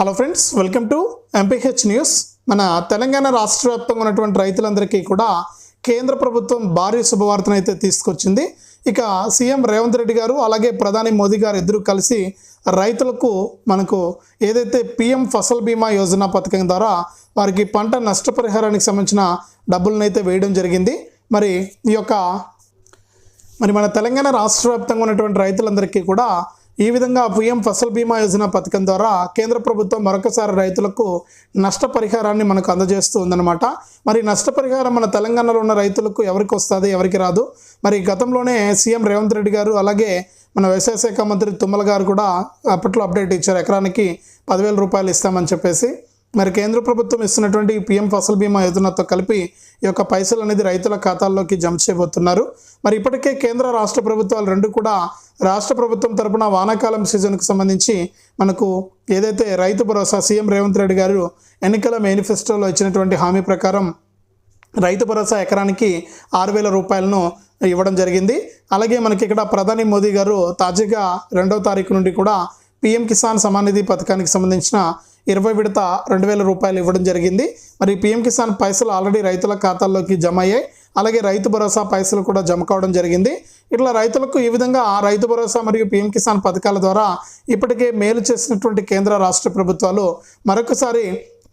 Hello friends welcome to MPH news మన తెలంగాణ రాష్ట్ర వ్యాప్తంగా ఉన్నటువంటి రైతులందరికీ కూడా కేంద్ర ప్రభుత్వం భారీ శుభవార్తను అయితే తీసుకొచ్చింది. ఇక సీఎం రేవంత్ రెడ్డి గారు అలాగే ప్రధాని మోదీ గారు ఇద్దరు కలిసి రైతులకు మనకు ఏదైతే పిఎం ఫసల్ బీమా యోజన పథకం ద్వారా వారికి పంట నష్టపరిహారానికి సంబంధించిన డబ్బులను అయితే వేయడం జరిగింది. మరి ఈ యొక్క మరి మన తెలంగాణ రాష్ట్ర వ్యాప్తంగా ఉన్నటువంటి రైతులందరికీ కూడా ఈ విధంగా పిఎం ఫసల్ బీమా యోజన పథకం ద్వారా కేంద్ర ప్రభుత్వం మరొకసారి రైతులకు నష్టపరిహారాన్ని మనకు అందజేస్తూ ఉందన్నమాట. మరి నష్టపరిహారం మన తెలంగాణలో ఉన్న రైతులకు ఎవరికి వస్తుంది ఎవరికి రాదు? మరి గతంలోనే సీఎం రేవంత్ రెడ్డి గారు అలాగే మన వ్యవసాయ శాఖ మంత్రి తుమ్మల గారు కూడా అప్పట్లో అప్డేట్ ఇచ్చారు. ఎకరానికి పదివేల రూపాయలు ఇస్తామని చెప్పేసి మరి కేంద్ర ప్రభుత్వం ఇస్తున్నటువంటి ఈ పిఎం ఫసల్ బీమా యోజనతో కలిపి ఈ యొక్క పైసలు అనేది రైతుల ఖాతాల్లోకి జమ చేయబోతున్నారు. మరి ఇప్పటికే కేంద్ర రాష్ట్ర ప్రభుత్వాలు రెండు కూడా రాష్ట్ర ప్రభుత్వం తరపున వానాకాలం సీజన్కు సంబంధించి మనకు ఏదైతే రైతు భరోసా సీఎం రేవంత్ రెడ్డి గారు ఎన్నికల మేనిఫెస్టోలో ఇచ్చినటువంటి హామీ ప్రకారం రైతు భరోసా ఎకరానికి ఆరు వేల రూపాయలను ఇవ్వడం జరిగింది. అలాగే మనకి ఇక్కడ ప్రధాని మోదీ గారు తాజాగా రెండవ తారీఖు నుండి కూడా పిఎం కిసాన్ సమాన్ నిధి పథకానికి సంబంధించిన ఇరవై విడత రెండు వేల రూపాయలు ఇవ్వడం జరిగింది. మరి పిఎం కిసాన్ పైసలు ఆల్రెడీ రైతుల ఖాతాల్లోకి జమ అయ్యాయి అలాగే రైతు భరోసా పైసలు కూడా జమ కావడం జరిగింది. ఇట్లా రైతులకు ఈ విధంగా రైతు భరోసా మరియు పిఎం కిసాన్ పథకాల ద్వారా ఇప్పటికే మేలు చేసినటువంటి కేంద్ర రాష్ట్ర ప్రభుత్వాలు మరొకసారి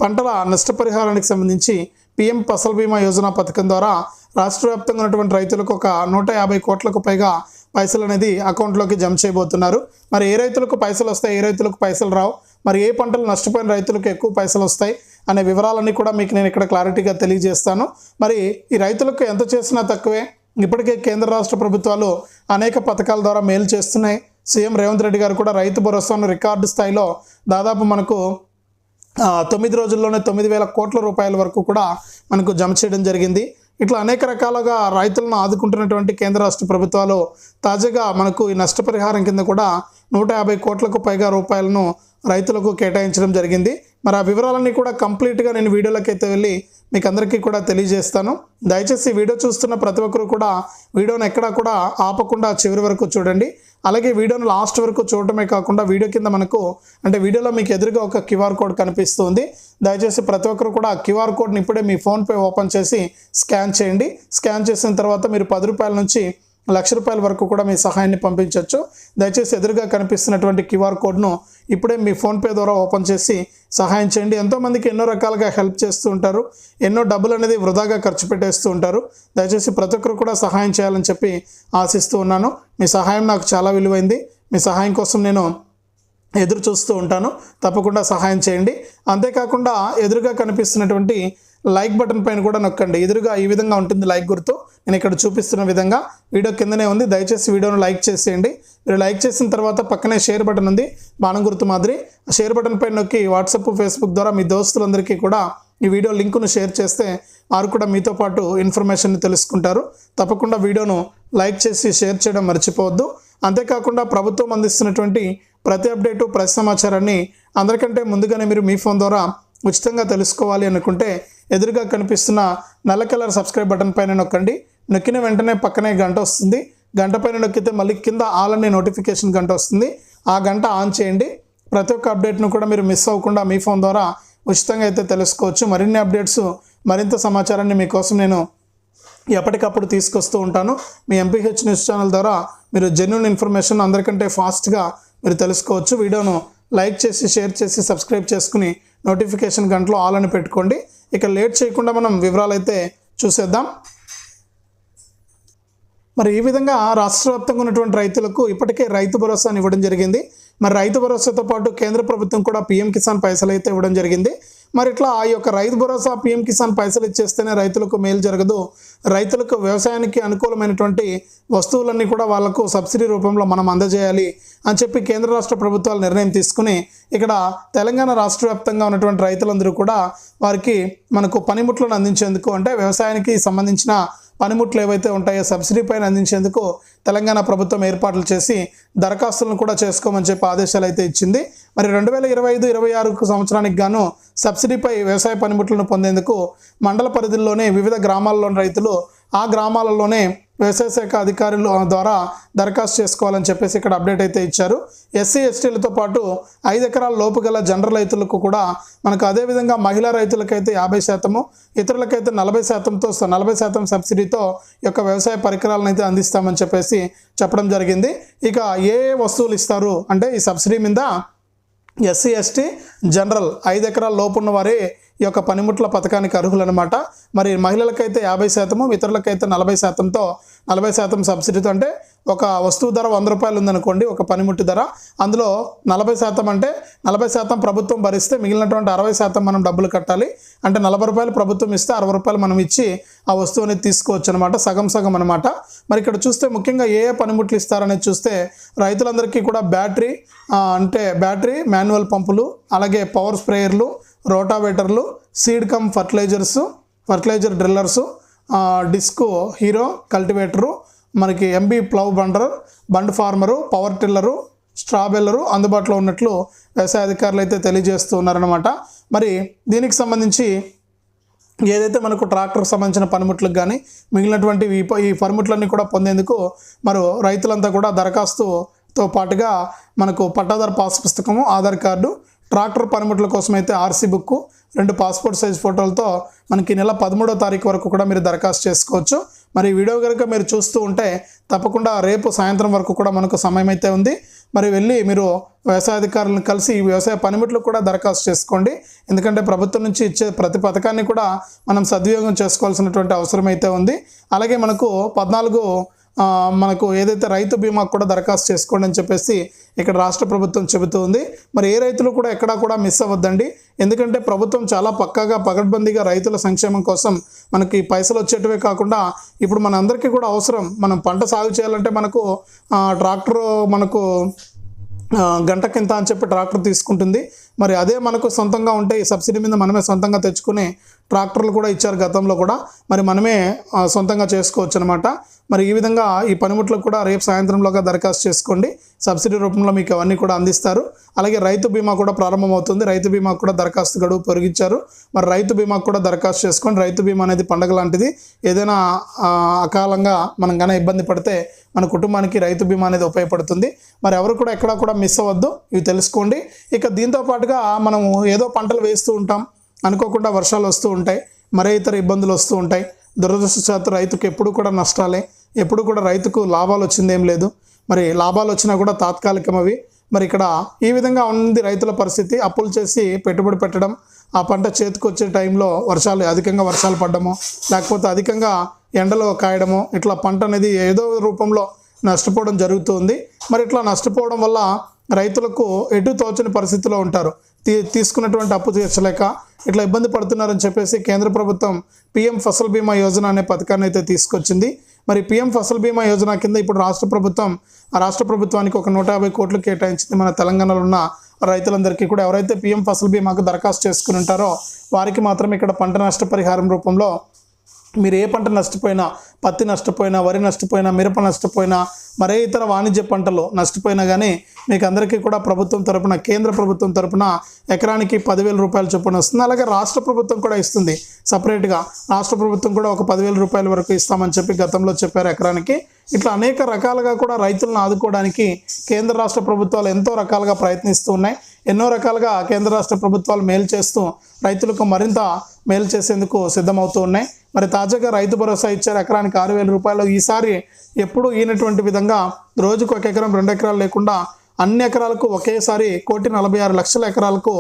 పంటల నష్టపరిహారానికి సంబంధించి పిఎం ఫసల్ బీమా యోజన పథకం ద్వారా రాష్ట్ర వ్యాప్తంగా ఉన్నటువంటి రైతులకు ఒక నూట యాభై కోట్లకు పైగా పైసలు అనేది అకౌంట్లోకి జమ చేయబోతున్నారు. మరి ఏ రైతులకు పైసలు వస్తాయి? ఏ రైతులకు పైసలు రావు? మరి ఏ పంటలు నష్టపోయిన రైతులకు ఎక్కువ పైసలు వస్తాయి అనే వివరాలన్నీ కూడా మీకు నేను ఇక్కడ క్లారిటీగా తెలియజేస్తాను. మరి ఈ రైతులకు ఎంత చేసినా తక్కువే. ఇప్పటికే కేంద్ర రాష్ట్ర ప్రభుత్వాలు అనేక పథకాల ద్వారా మేలు చేస్తున్నాయి. సీఎం రేవంత్ రెడ్డి గారు కూడా రైతు భరోసాను రికార్డు స్థాయిలో దాదాపు మనకు తొమ్మిది రోజుల్లోనే తొమ్మిది వేల కోట్ల రూపాయల వరకు కూడా మనకు జమ చేయడం జరిగింది. ఇట్లా అనేక రకాలుగా రైతులను ఆదుకుంటున్నటువంటి కేంద్ర రాష్ట్ర ప్రభుత్వాలు తాజాగా మనకు ఈ నష్టపరిహారం కింద కూడా నూట యాభై కోట్లకు పైగా రూపాయలను రైతులకు కేటాయించడం జరిగింది. మరి ఆ వివరాలన్నీ కూడా కంప్లీట్గా నేను వీడియోలోకి అయితే వెళ్ళి మీకు అందరికీ కూడా తెలియజేస్తాను. దయచేసి వీడియో చూస్తున్న ప్రతి ఒక్కరు కూడా వీడియోని ఎక్కడా కూడా ఆపకుండా చివరి వరకు చూడండి. అలాగే వీడియోను లాస్ట్ వరకు చూడటమే కాకుండా వీడియో కింద మనకు అంటే వీడియోలో మీకు ఎదురుగా ఒక క్యూఆర్ కోడ్ కనిపిస్తుంది. దయచేసి ప్రతి ఒక్కరు కూడా ఆ క్యూఆర్ కోడ్ని ఇప్పుడే మీ ఫోన్పే ఓపెన్ చేసి స్కాన్ చేయండి. స్కాన్ చేసిన తర్వాత మీరు పది రూపాయల నుంచి లక్ష రూపాయల వరకు కూడా మీ సహాయాన్ని పంపించవచ్చు దయచేసి ఎదురుగా కనిపిస్తున్నటువంటి క్యూఆర్ కోడ్ను ఇప్పుడే మీ ఫోన్పే ద్వారా ఓపెన్ చేసి సహాయం చేయండి. ఎంతోమందికి ఎన్నో రకాలుగా హెల్ప్ చేస్తూ ఉంటారు. ఎన్నో డబ్బులు అనేది వృధాగా ఖర్చు పెట్టేస్తూ ఉంటారు. దయచేసి ప్రతి ఒక్కరు కూడా సహాయం చేయాలని చెప్పి ఆశిస్తూ ఉన్నాను. మీ సహాయం నాకు చాలా విలువైంది. మీ సహాయం కోసం నేను ఎదురు చూస్తూ ఉంటాను. తప్పకుండా సహాయం చేయండి. అంతేకాకుండా ఎదురుగా కనిపిస్తున్నటువంటి లైక్ బటన్ పైన కూడా నొక్కండి. ఎదురుగా ఈ విధంగా ఉంటుంది లైక్ గుర్తు. నేను ఇక్కడ చూపిస్తున్న విధంగా వీడియో కిందనే ఉంది. దయచేసి వీడియోను లైక్ చేసేయండి. మీరు లైక్ చేసిన తర్వాత పక్కనే షేర్ బటన్ ఉంది. బాణం గుర్తు మాదిరి. ఆ షేర్ బటన్ పైన నొక్కి వాట్సాప్ ఫేస్బుక్ ద్వారా మీ దోస్తులందరికీ కూడా ఈ వీడియో లింకును షేర్ చేస్తే వారు కూడా మీతో పాటు ఇన్ఫర్మేషన్ తెలుసుకుంటారు. తప్పకుండా వీడియోను లైక్ చేసి షేర్ చేయడం మర్చిపోవద్దు. అంతేకాకుండా ప్రభుత్వం అందిస్తున్నటువంటి ప్రతి అప్డేటు ప్రతి సమాచారాన్ని అందరికంటే ముందుగానే మీరు మీ ఫోన్ ద్వారా ఉచితంగా తెలుసుకోవాలి అనుకుంటే ఎదురుగా కనిపిస్తున్న నల్ల కలర్ సబ్స్క్రైబ్ బటన్ పైన నొక్కండి. నొక్కిన వెంటనే పక్కనే గంట వస్తుంది. గంట పైన నొక్కితే మళ్ళీ కింద ఆల్ అనే నోటిఫికేషన్ గంట వస్తుంది. ఆ గంట ఆన్ చేయండి. ప్రతి ఒక్క అప్డేట్ను కూడా మీరు మిస్ అవ్వకుండా మీ ఫోన్ ద్వారా ఉచితంగా అయితే తెలుసుకోవచ్చు. మరిన్ని అప్డేట్స్ మరింత సమాచారాన్ని మీకోసం నేను ఎప్పటికప్పుడు తీసుకొస్తూ ఉంటాను. మీ ఎంపీహెచ్ న్యూస్ ఛానల్ ద్వారా మీరు జెన్యున్ ఇన్ఫర్మేషన్ అందరికంటే ఫాస్ట్గా మీరు తెలుసుకోవచ్చు. వీడియోను లైక్ చేసి షేర్ చేసి సబ్స్క్రైబ్ చేసుకుని నోటిఫికేషన్ గంటలో ఆల్ అని పెట్టుకోండి. ఇక లేట్ చేయకుండా మనం వివరాలు అయితే చూసేద్దాం. మరి ఈ విధంగా రాష్ట్ర వ్యాప్తంగా ఉన్నటువంటి రైతులకు ఇప్పటికే రైతు భరోసాని ఇవ్వడం జరిగింది. మరి రైతు భరోసాతో పాటు కేంద్ర ప్రభుత్వం కూడా పీఎం కిసాన్ పైసలు అయితే ఇవ్వడం జరిగింది. మరి ఇట్లా ఆ యొక్క రైతు భరోసా పీఎం కిసాన్ పైసలు ఇచ్చేస్తేనే రైతులకు మేలు జరగదు. రైతులకు వ్యవసాయానికి అనుకూలమైనటువంటి వస్తువులన్నీ కూడా వాళ్ళకు సబ్సిడీ రూపంలో మనం అందజేయాలి అని చెప్పి కేంద్ర రాష్ట్ర ప్రభుత్వాలు నిర్ణయం తీసుకుని ఇక్కడ తెలంగాణ రాష్ట్ర వ్యాప్తంగా ఉన్నటువంటి రైతులందరూ కూడా వారికి మనకు పనిముట్లను అందించేందుకు అంటే వ్యవసాయానికి సంబంధించిన పనిముట్లు ఏవైతే ఉంటాయో సబ్సిడీ పైన అందించేందుకు తెలంగాణ ప్రభుత్వం ఏర్పాట్లు చేసి దరఖాస్తులను కూడా చేసుకోమని చెప్పి ఆదేశాలు అయితే ఇచ్చింది. మరి రెండు వేల ఇరవై ఐదు ఇరవై ఆరు సంవత్సరానికి గాను సబ్సిడీపై వ్యవసాయ పనిముట్లను పొందేందుకు మండల పరిధిలోనే వివిధ గ్రామాల్లోని రైతులు ఆ గ్రామాలలోనే వ్యవసాయ శాఖ అధికారులు ద్వారా దరఖాస్తు చేసుకోవాలని చెప్పేసి ఇక్కడ అప్డేట్ అయితే ఇచ్చారు. ఎస్సీ ఎస్టీలతో పాటు ఐదు ఎకరాల లోపు గల జనరల్ రైతులకు కూడా మనకు అదేవిధంగా మహిళా రైతులకైతే యాభై శాతము ఇతరులకైతే నలభై శాతంతో నలభై శాతం సబ్సిడీతో యొక్క వ్యవసాయ పరికరాలను అయితే అందిస్తామని చెప్పేసి చెప్పడం జరిగింది. ఇక ఏ వస్తువులు ఇస్తారు అంటే ఈ సబ్సిడీ మీద ఎస్సీ ఎస్టీ జనరల్ ఐదు ఎకరాల లోపున్న వారే ఈ యొక్క పనిముట్ల పథకానికి అర్హులనమాట మరి మహిళలకైతే యాభై శాతము ఇతరులకైతే నలభై శాతంతో నలభై శాతం సబ్సిడీతో అంటే ఒక వస్తువు ధర వంద రూపాయలు ఉందనుకోండి ఒక పనిముట్టు ధర. అందులో నలభై శాతం అంటే నలభై శాతం ప్రభుత్వం భరిస్తే మిగిలినటువంటి అరవై శాతం మనం డబ్బులు కట్టాలి. అంటే నలభై రూపాయలు ప్రభుత్వం ఇస్తే అరవై రూపాయలు మనం ఇచ్చి ఆ వస్తువుని తీసుకోవచ్చు అనమాట సగం సగం అనమాట మరి ఇక్కడ చూస్తే ముఖ్యంగా ఏ ఏ పనిముట్లు ఇస్తారనేది చూస్తే రైతులందరికీ కూడా బ్యాటరీ అంటే బ్యాటరీ మాన్యువల్ పంపులు అలాగే పవర్ స్ప్రేయర్లు రోటావేటర్లు seed cum fertilizers fertilizer drillers disc harrow cultivator మనకి MB plough Bhandar bund former power tiller straw baler అందుబాటులో ఉన్నట్లు వ్యవసాయ అధికారులు అయితే తెలియజేస్తున్నారనమాట మరి దీనికి సంబంధించి ఏదైతే మనకు ట్రాక్టర్కి సంబంధించిన పనిముట్లకు కానీ మిగిలినటువంటి ఈ ఈ పనిముట్లన్నీ కూడా పొందేందుకు మరి రైతులంతా కూడా దరఖాస్తుతో పాటుగా మనకు పట్టాదారు పాస్ పుస్తకము ఆధార్ కార్డు ట్రాక్టర్ పనిముట్ల కోసం అయితే ఆర్సీ బుక్ రెండు పాస్పోర్ట్ సైజ్ ఫోటోలతో మనకి నెల పదమూడో తారీఖు వరకు కూడా మీరు దరఖాస్తు చేసుకోవచ్చు. మరి వీడియో కనుక మీరు చూస్తూ ఉంటే తప్పకుండా రేపు సాయంత్రం వరకు కూడా మనకు సమయం అయితే ఉంది. మరి వెళ్ళి మీరు వ్యవసాయ అధికారులను కలిసి ఈ వ్యవసాయ పనిముట్లు కూడా దరఖాస్తు చేసుకోండి. ఎందుకంటే ప్రభుత్వం నుంచి ఇచ్చే ప్రతి పథకాన్ని కూడా మనం సద్వినియోగం చేసుకోవాల్సినటువంటి అవసరం అయితే ఉంది. అలాగే మనకు పద్నాలుగు మనకు ఏదైతే రైతు బీమా కూడా దరఖాస్తు చేసుకోండి అని చెప్పేసి ఇక్కడ రాష్ట్ర ప్రభుత్వం చెబుతూ ఉంది. మరి ఏ రైతులు కూడా ఎక్కడా కూడా మిస్ అవ్వద్దండి. ఎందుకంటే ప్రభుత్వం చాలా పక్కాగా పగడ్బందీగా రైతుల సంక్షేమం కోసం మనకి పైసలు వచ్చేటివే కాకుండా ఇప్పుడు మన అందరికీ కూడా అవసరం. మనం పంట సాగు చేయాలంటే మనకు ట్రాక్టరు ట్రాక్టర్ మనకు ఆ, గంటకింత అని చెప్పి ట్రాక్టర్ తీసుకుంటుంది. మరి అదే మనకు సొంతంగా ఉంటే ఈ సబ్సిడీ మీద మనమే సొంతంగా తెచ్చుకునే ట్రాక్టర్లు కూడా ఇచ్చారు గతంలో కూడా. మరి మనమే సొంతంగా చేసుకోవచ్చు అనమాట మరి ఈ విధంగా ఈ పనిముట్లకు కూడా రేపు సాయంత్రంలోగా దరఖాస్తు చేసుకోండి. సబ్సిడీ రూపంలో మీకు అవన్నీ కూడా అందిస్తారు. అలాగే రైతు బీమా కూడా ప్రారంభమవుతుంది. రైతు బీమా కూడా దరఖాస్తు గడువు పొరిగించారు. మరి రైతు బీమా కూడా దరఖాస్తు చేసుకోండి. రైతు బీమా అనేది పండగ లాంటిది. ఏదైనా అకాలంగా మనం కానీ ఇబ్బంది పడితే మన కుటుంబానికి రైతు బీమా అనేది ఉపయోగపడుతుంది. మరి ఎవరు కూడా ఎక్కడా కూడా మిస్ అవ్వద్దు. ఇవి తెలుసుకోండి. ఇక దీంతో పాటు పాటుగా మనము ఏదో పంటలు వేస్తూ ఉంటాం. అనుకోకుండా వర్షాలు వస్తూ ఉంటాయి. మరే ఇతర ఇబ్బందులు వస్తూ ఉంటాయి. దురదృష్టశాత్తు రైతుకు ఎప్పుడు కూడా నష్టాలే. ఎప్పుడు కూడా రైతుకు లాభాలు వచ్చిందేం లేదు. మరి లాభాలు వచ్చినా కూడా తాత్కాలికం అవి మరి ఇక్కడ ఈ విధంగా ఉంది రైతుల పరిస్థితి. అప్పులు చేసి పెట్టుబడి పెట్టడం. ఆ పంట చేతికి వచ్చే టైంలో వర్షాలు అధికంగా వర్షాలు పడ్డము లేకపోతే అధికంగా ఎండలో కాయడము ఇట్లా పంట అనేది ఏదో రూపంలో నష్టపోవడం జరుగుతుంది మరి ఇట్లా నష్టపోవడం వల్ల రైతులకు ఎటు తోచని పరిస్థితిలో ఉంటారు. తీ తీసుకున్నటువంటి అప్పు తీర్చలేక ఇట్లా ఇబ్బంది పడుతున్నారని చెప్పేసి కేంద్ర ప్రభుత్వం పిఎం ఫసల్ బీమా యోజన అనే పథకాన్ని అయితే తీసుకొచ్చింది. మరి పిఎం ఫసల్ బీమా యోజన కింద ఇప్పుడు రాష్ట్ర ప్రభుత్వం రాష్ట్ర ప్రభుత్వానికి ఒక నూట యాభై కోట్లు కేటాయించింది మన తెలంగాణలో ఉన్న రైతులందరికీ కూడా. ఎవరైతే పిఎం ఫసల్ బీమాకు దరఖాస్తు చేసుకుని ఉంటారో వారికి మాత్రం ఇక్కడ పంట నష్టపరిహారం రూపంలో మీరు ఏ పంట నష్టపోయినా పత్తి నష్టపోయినా వరి నష్టపోయినా మిరప నష్టపోయినా మరే ఇతర వాణిజ్య పంటలు నష్టపోయినా కానీ మీకు అందరికీ కూడా ప్రభుత్వం తరపున కేంద్ర ప్రభుత్వం తరపున ఎకరానికి పదివేల రూపాయల చొప్పున వస్తుంది. అలాగే రాష్ట్ర ప్రభుత్వం కూడా ఇస్తుంది సపరేట్గా. రాష్ట్ర ప్రభుత్వం కూడా ఒక పదివేల రూపాయల వరకు ఇస్తామని చెప్పి గతంలో చెప్పారు ఎకరానికి. ఇట్లా అనేక రకాలుగా కూడా రైతులను ఆదుకోవడానికి కేంద్ర రాష్ట్ర ప్రభుత్వాలు ఎంతో రకాలుగా ప్రయత్నిస్తూ ఉన్నాయి. ఎన్నో రకాలుగా కేంద్ర రాష్ట్ర ప్రభుత్వాలు మేలు చేస్తూ రైతులకు మరింత మేలు చేసేందుకు సిద్ధమవుతూ ఉన్నాయి. మరి తాజాగా రైతు భరోసా ఇచ్చారు. ఎకరానికి ఆరు వేల రూపాయలు. ఈసారి ఎప్పుడు ఈనటువంటి విధంగా రోజుకు ఒక ఎకరం రెండు ఎకరాలు లేకుండా అన్ని ఎకరాలకు ఒకేసారి కోటి నలభై ఆరు లక్షల ఎకరాలకు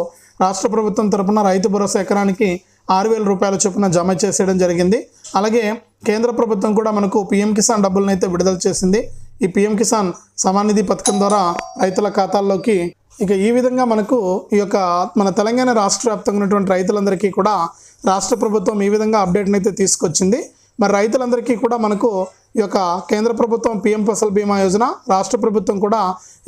రాష్ట్ర ప్రభుత్వం తరపున రైతు భరోసా ఎకరానికి ఆరు వేల రూపాయల చొప్పున జమ చేసేయడం జరిగింది. అలాగే కేంద్ర ప్రభుత్వం కూడా మనకు పిఎం కిసాన్ డబ్బులను అయితే విడుదల చేసింది. ఈ పిఎం కిసాన్ సమానిధి పథకం ద్వారా రైతుల ఖాతాల్లోకి ఇక ఈ విధంగా మనకు ఈ యొక్క మన తెలంగాణ రాష్ట్ర వ్యాప్తంగా ఉన్నటువంటి రైతులందరికీ కూడా రాష్ట్ర ప్రభుత్వం ఈ విధంగా అప్డేట్ని అయితే తీసుకొచ్చింది. మరి రైతులందరికీ కూడా మనకు ఈ యొక్క కేంద్ర ప్రభుత్వం పిఎం ఫసల్ బీమా యోజన రాష్ట్ర ప్రభుత్వం కూడా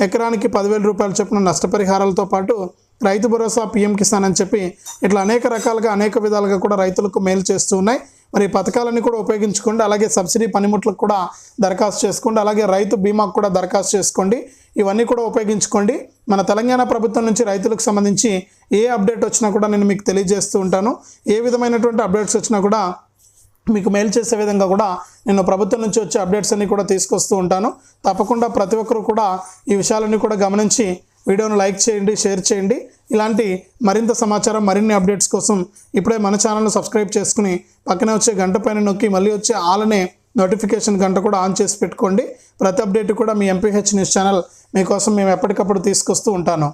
ఎకరానికి పదివేల రూపాయలు చొప్పున నష్టపరిహారాలతో పాటు రైతు భరోసా పిఎం కిసాన్ అని చెప్పి ఇట్లా అనేక రకాలుగా అనేక విధాలుగా కూడా రైతులకు మేలు చేస్తూ ఉన్నాయి. మరి ఈ పథకాలన్నీ కూడా ఉపయోగించుకోండి. అలాగే సబ్సిడీ పనిముట్లకు కూడా దరఖాస్తు చేసుకోండి. అలాగే రైతు బీమాకు కూడా దరఖాస్తు చేసుకోండి. ఇవన్నీ కూడా ఉపయోగించుకోండి. మన తెలంగాణ ప్రభుత్వం నుంచి రైతులకు సంబంధించి ఏ అప్డేట్ వచ్చినా కూడా నేను మీకు తెలియజేస్తూ ఉంటాను. ఏ విధమైనటువంటి అప్డేట్స్ వచ్చినా కూడా మీకు మెయిల్ చేసే విధంగా కూడా నేను ప్రభుత్వం నుంచి వచ్చే అప్డేట్స్ అన్ని కూడా తీసుకొస్తూ ఉంటాను. తప్పకుండా ప్రతి ఒక్కరు కూడా ఈ విషయాలన్నీ కూడా గమనించి వీడియోను లైక్ చేయండి షేర్ చేయండి. ఇలాంటి మరింత సమాచారం మరిన్ని అప్డేట్స్ కోసం ఇప్పుడే మన ఛానల్ను సబ్స్క్రైబ్ చేసుకుని పక్కనే వచ్చే గంట పైన నొక్కి మళ్ళీ వచ్చే ఆలనే నోటిఫికేషన్ గంట కూడా ఆన్ చేసి పెట్టుకోండి. ప్రతి అప్డేట్ కూడా మీ ఎంపీహెచ్ న్యూస్ ఛానల్ మీకోసం మేము ఎప్పటికప్పుడు తీసుకొస్తూ ఉంటాను.